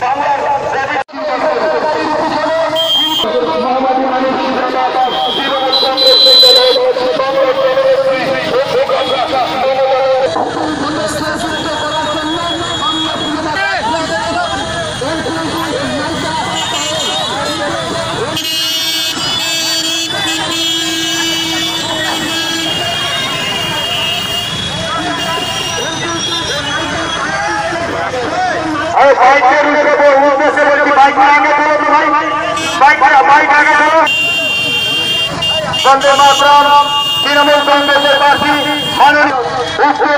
बांग्लादेश বাইকের উদ্দেশ্যে বলছি বাইক আগে ধরো তো বাইক বাইক আগে মাননীয়